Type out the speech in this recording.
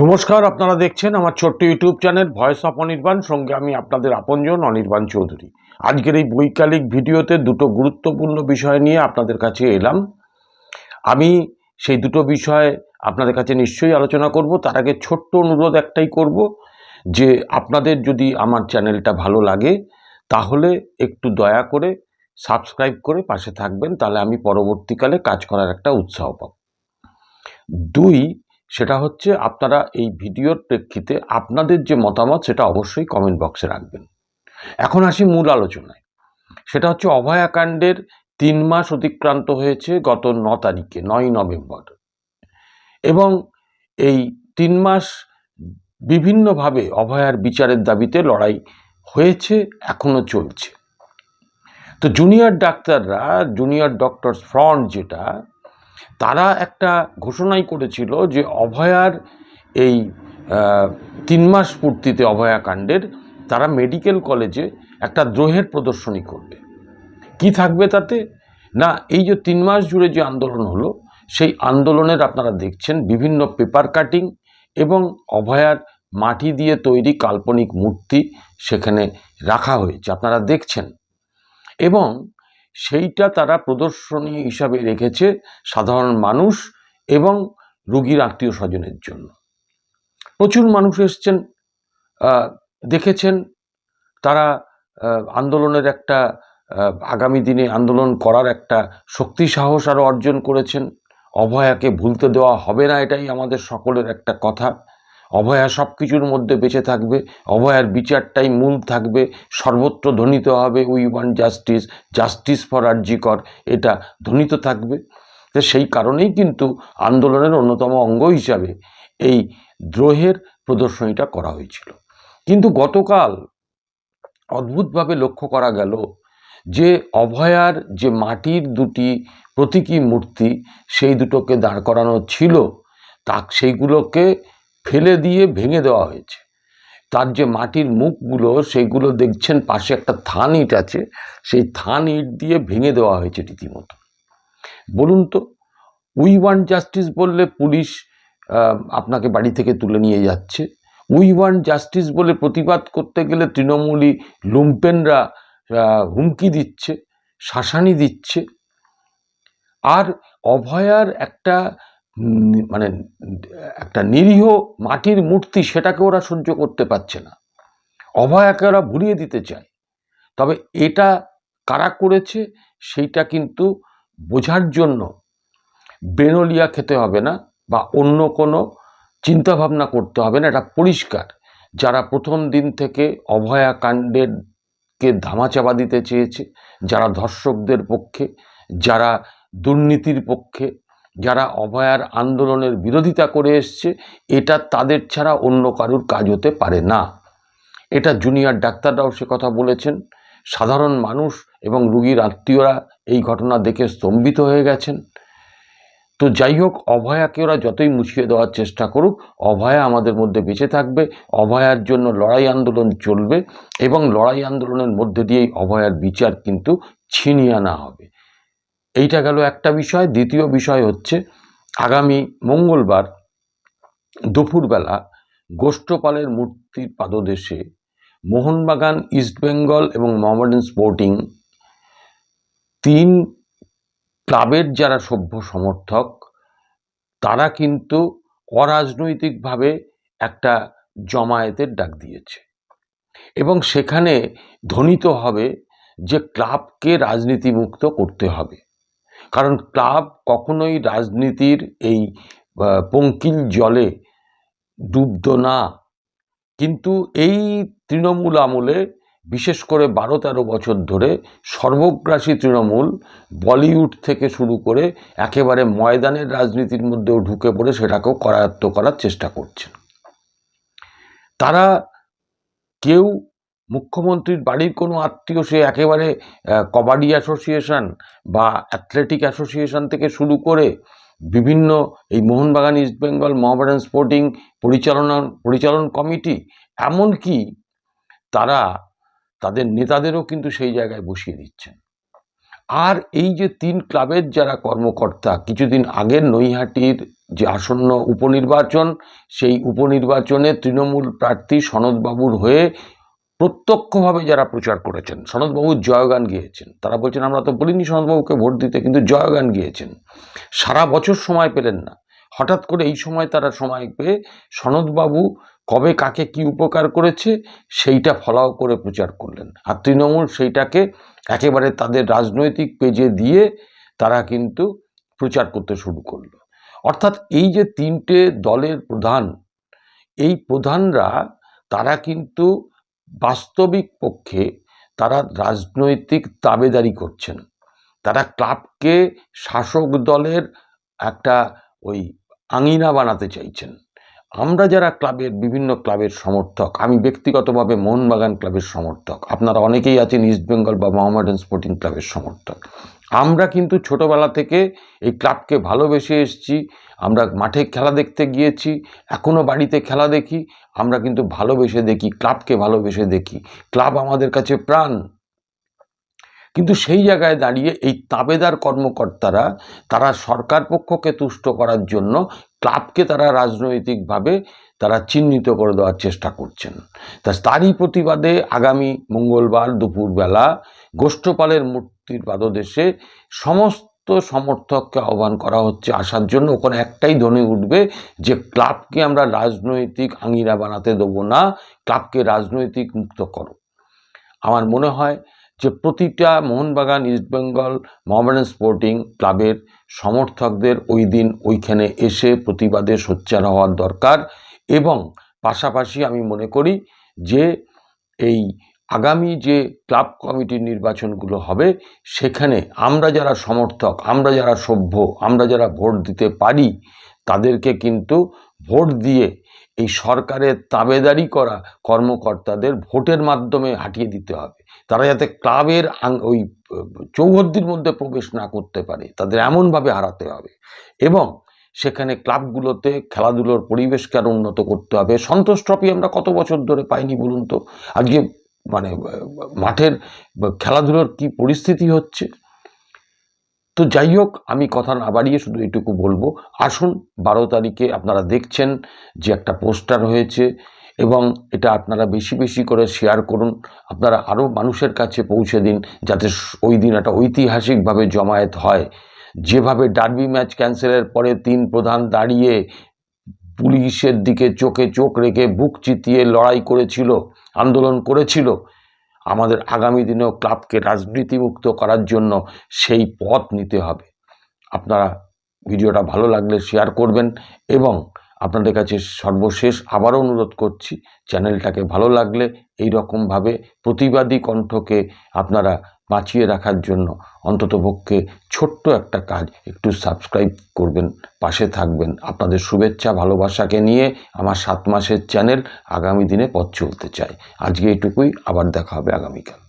নমস্কার, আপনারা দেখছেন আমার ছোট্ট YouTube channel voice of Anirban. সঙ্গে আমি আপনাদের আপনজন অনির্বাণ চৌধুরী। আজকের এই বৈকালিক ভিডিওতে দুটো গুরুত্বপূর্ণ বিষয় নিয়ে আপনাদের কাছে এলাম। আমি সেই দুটো বিষয় আপনাদের কাছে নিশ্চয়ই আলোচনা করব। তার আগে ছোট্ট অনুরোধ একটাই করব যে আপনাদের যদি আমার চ্যানেলটা ভালো লাগে, তাহলে একটু দয়া করে সাবস্ক্রাইব করে পাশে থাকবেন, তাহলে আমি পরবর্তীকালে কাজ করার একটা উৎসাহ পাব। দুই সেটা হচ্ছে আপনারা এই ভিডিওর প্রেক্ষিতে আপনাদের যে মতামত, সেটা অবশ্যই কমেন্ট বক্সে রাখবেন। এখন আসি মূল আলোচনায়। সেটা হচ্ছে অভয়াকাণ্ডের তিন মাস অতিক্রান্ত হয়েছে গত ন তারিখে নয় নভেম্বর। এবং এই তিন মাস বিভিন্নভাবে অভয়ার বিচারের দাবিতে লড়াই হয়েছে এখনও চলছে। তো জুনিয়র ডাক্তাররা জুনিয়র ডক্টরস ফ্রন্ট যেটা তারা একটা ঘোষণাই করেছিল যে অভয়ার এই তিন মাস পূর্তিতে অভয়াকাণ্ডের তারা মেডিকেল কলেজে একটা দ্রোহের প্রদর্শনী করবে। কি থাকবে তাতে? না, এই যে তিন মাস জুড়ে যে আন্দোলন হলো, সেই আন্দোলনের আপনারা দেখছেন বিভিন্ন পেপার কাটিং এবং অভয়ার মাটি দিয়ে তৈরি কাল্পনিক মূর্তি সেখানে রাখা হয়েছে, আপনারা দেখছেন। এবং সেইটা তারা প্রদর্শনী হিসাবে রেখেছে সাধারণ মানুষ এবং রুগীর আত্মীয় স্বজনের জন্য। প্রচুর মানুষ এসছেন দেখেছেন, তারা আন্দোলনের একটা আগামী দিনে আন্দোলন করার একটা শক্তি সাহস আরও অর্জন করেছেন। অভয়াকে ভুলতে দেওয়া হবে না এটাই আমাদের সকলের একটা কথা। অভয়া সব কিছুর মধ্যে বেঁচে থাকবে, অভয়ার বিচারটাই মূল থাকবে, সর্বত্র ধ্বনিত হবে we want justice justice for RG Kar, এটা ধ্বনিত থাকবে। তো সেই কারণেই কিন্তু আন্দোলনের অন্যতম অঙ্গ হিসাবে এই দ্রোহের প্রদর্শনীটা করা হয়েছিল। কিন্তু গতকাল অদ্ভুতভাবে লক্ষ্য করা গেল যে অভয়ার যে মাটির দুটি প্রতীকী মূর্তি, সেই দুটোকে দাঁড় করানো ছিল তা সেইগুলোকে ফেলে দিয়ে ভেঙে দেওয়া হয়েছে। তার যে মাটির মুখগুলো সেইগুলো দেখছেন পাশে একটা থান ইট আছে, সেই থান ইট দিয়ে ভেঙে দেওয়া হয়েছে রীতিমতো। বলুন তো, উই ওয়ান্ট জাস্টিস বললে পুলিশ আপনাকে বাড়ি থেকে তুলে নিয়ে যাচ্ছে। উই ওয়ান্ট জাস্টিস বলে প্রতিবাদ করতে গেলে তৃণমূলী লুম্পেনরা হুমকি দিচ্ছে, শাসানি দিচ্ছে। আর অভয়ার একটা মানে একটা নিরীহ মাটির মূর্তি সেটাকে ওরা সহ্য করতে পারছে না। অভয়াকে ওরা ভুলিয়ে দিতে চায়। তবে এটা কারা করেছে সেইটা কিন্তু বোঝার জন্য বেনলিয়া খেতে হবে না বা অন্য কোনো চিন্তাভাবনা করতে হবে না, এটা পরিষ্কার। যারা প্রথম দিন থেকে অভয়াকাণ্ডের কে ধামাচাপা দিতে চেয়েছে, যারা ধর্ষকদের পক্ষে, যারা দুর্নীতির পক্ষে যারা অভয়ার আন্দোলনের বিরোধিতা করে এসছে, এটা তাদের ছাড়া অন্য কারুর কাজ হতে পারে না। এটা জুনিয়র ডাক্তাররাও সে কথা বলেছেন। সাধারণ মানুষ এবং রুগীর আত্মীয়রা এই ঘটনা দেখে স্তম্ভিত হয়ে গেছেন। তো যাই হোক, অভয়াকে ওরা যতই মুছিয়ে দেওয়ার চেষ্টা করুক, অভয়া আমাদের মধ্যে বেঁচে থাকবে, অভয়ার জন্য লড়াই আন্দোলন চলবে এবং লড়াই আন্দোলনের মধ্যে দিয়েই অভয়ার বিচার কিন্তু ছিনিয়ে আনা হবে। এইটা গেল একটা বিষয়। দ্বিতীয় বিষয় হচ্ছে, আগামী মঙ্গলবার দুপুরবেলা গোষ্ঠপালের মূর্তির পাদদেশে মোহনবাগান ইস্টবেঙ্গল এবং মোহামেডান স্পোর্টিং তিন ক্লাবের যারা সভ্য সমর্থক, তারা কিন্তু অরাজনৈতিকভাবে একটা জমায়েতের ডাক দিয়েছে। এবং সেখানে ধ্বনিত হবে যে ক্লাবকে রাজনীতিমুক্ত করতে হবে। কারণ ক্লাব কখনোই রাজনীতির এই পঙ্কিল জলে ডুবত না। কিন্তু এই তৃণমূল আমলে বিশেষ করে বারো তেরো বছর ধরে সর্বগ্রাসী তৃণমূল বলিউড থেকে শুরু করে একেবারে ময়দানের রাজনীতির মধ্যেও ঢুকে পড়ে সেটাকেও করায়ত্ত করার চেষ্টা করছেন তারা কেউ মুখ্যমন্ত্রীর বাড়ির কোনো আত্মীয়, সে একেবারে কবাডি অ্যাসোসিয়েশন বা অ্যাথলেটিক অ্যাসোসিয়েশন থেকে শুরু করে বিভিন্ন এই মোহনবাগান ইস্টবেঙ্গল মোহামেডান স্পোর্টিং পরিচালনা, পরিচালন কমিটি, এমনকি তারা তাদের নেতাদেরও কিন্তু সেই জায়গায় বসিয়ে দিচ্ছেন। আর এই যে তিন ক্লাবের যারা কর্মকর্তা, কিছুদিন আগের নৈহাটির যে আসন্ন উপনির্বাচন, সেই উপনির্বাচনে তৃণমূল প্রার্থী সনদবাবুর হয়ে প্রত্যক্ষভাবে যারা প্রচার করেছেন, সনদবাবু জয়গান গিয়েছেন। তারা বলছেন, আমরা তো বলিনি সনদবাবুকে ভোট দিতে, কিন্তু জয়গান গিয়েছেন। সারা বছর সময় পেলেন না। হঠাৎ করে এই সময় তারা সময় পেয়ে সনদবাবু কবে কাকে কি উপকার করেছে, সেইটা ফলাও করে প্রচার করলেন। আর তৃণমূল সেইটাকে একেবারে তাদের রাজনৈতিক পেজে দিয়ে তারা কিন্তু প্রচার করতে শুরু করল। অর্থাৎ এই যে তিনটে দলের প্রধান, এই প্রধানরা তারা কিন্তু বাস্তবিক পক্ষে তারা রাজনৈতিক তাবেদারি করছেন। তারা ক্লাবকে শাসক দলের একটা ওই আঙিনা বানাতে চাইছেন। আমরা যারা ক্লাবের, বিভিন্ন ক্লাবের সমর্থক, আমি ব্যক্তিগতভাবে মোহনবাগান ক্লাবের সমর্থক, আপনারা অনেকেই আছেন ইস্টবেঙ্গল বা মোহামেডান স্পোর্টিং ক্লাবের সমর্থক। আমরা কিন্তু ছোটবেলা থেকে এই ক্লাবকে ভালোবেসে এসেছি আমরা মাঠে খেলা দেখতে গিয়েছি এখনও বাড়িতে খেলা দেখি, আমরা কিন্তু ভালোবেসে দেখি, ক্লাবকে ভালোবেসে দেখি। ক্লাব আমাদের কাছে প্রাণ। কিন্তু সেই জায়গায় দাঁড়িয়ে এই তাবেদার কর্মকর্তারা, তারা সরকার পক্ষকে তুষ্ট করার জন্য ক্লাবকে তারা রাজনৈতিকভাবে তারা চিহ্নিত করে দেওয়ার চেষ্টা করছেন। তা তারই প্রতিবাদে আগামী মঙ্গলবার দুপুরবেলা গোষ্ঠপালের মূর্তির পাদদেশে সমস্ত সমর্থককে আহ্বান করা হচ্ছে আসার জন্য। ওখানে একটাই ধ্বনি উঠবে যে, ক্লাবকে আমরা রাজনৈতিক আঙিরা বানাতে দেবো না, ক্লাবকে রাজনৈতিক মুক্ত করো। আমার মনে হয় যে, প্রতিটা মোহনবাগান ইস্টবেঙ্গল মোহামেডান স্পোর্টিং ক্লাবের সমর্থকদের ওই দিন ওইখানে এসে প্রতিবাদে সোচ্চার হওয়ার দরকার এবং পাশাপাশি আমি মনে করি যে, এই আগামী যে ক্লাব কমিটির নির্বাচনগুলো হবে, সেখানে আমরা যারা সমর্থক, আমরা যারা সভ্য, আমরা যারা ভোট দিতে পারি, তাদেরকে কিন্তু ভোট দিয়ে এই সরকারের তাবেদারি করা কর্মকর্তাদের ভোটের মাধ্যমে হাঁটিয়ে দিতে হবে। তারা যাতে ক্লাবের ওই, চৌহদ্দির মধ্যে প্রবেশ না করতে পারে, তাদের এমনভাবে হারাতে হবে। এবং সেখানে ক্লাবগুলোতে খেলাধুলোর পরিবেশকে আরও উন্নত করতে হবে। সন্তোষ ট্রফি আমরা কত বছর ধরে পাইনি বলুন তো? আজকে মানে মাঠের খেলাধুলোর কি পরিস্থিতি হচ্ছে? তো যাই হোক, আমি কথা না বাড়িয়ে শুধু এটুকু বলব। আসুন, বারো তারিখে আপনারা দেখছেন যে একটা পোস্টার হয়েছে এবং এটা আপনারা বেশি বেশি করে শেয়ার করুন। আপনারা আরও মানুষের কাছে পৌঁছে দিন যাতে ওই দিন একটা ঐতিহাসিকভাবে জমায়েত হয়। যেভাবে ডার্বি ম্যাচ ক্যান্সেলের পরে তিন প্রধান দাঁড়িয়ে পুলিশের দিকে চোখে চোখ রেখে বুক চিতিয়ে লড়াই করেছিল, আন্দোলন করেছিল। আমাদের আগামী দিনেও ক্লাবকে রাজনীতিমুক্ত করার জন্য সেই পথ নিতে হবে। আপনারা ভিডিওটা ভালো লাগলে শেয়ার করবেন এবং আপনাদের কাছে সর্বশেষ আবারও অনুরোধ করছি, চ্যানেলটাকে ভালো লাগলে এই রকমভাবে প্রতিবাদী কণ্ঠকে আপনারা বাঁচিয়ে রাখার জন্য অন্ততপক্ষে ছোট্ট একটা কাজ একটু সাবস্ক্রাইব করবেন, পাশে থাকবেন। আপনাদের শুভেচ্ছা, ভালোবাসাকে নিয়ে আমার সাত মাসের চ্যানেল আগামী দিনে পথ চলতে চায়। আজকে এটুকুই আবার দেখা হবে আগামীকাল।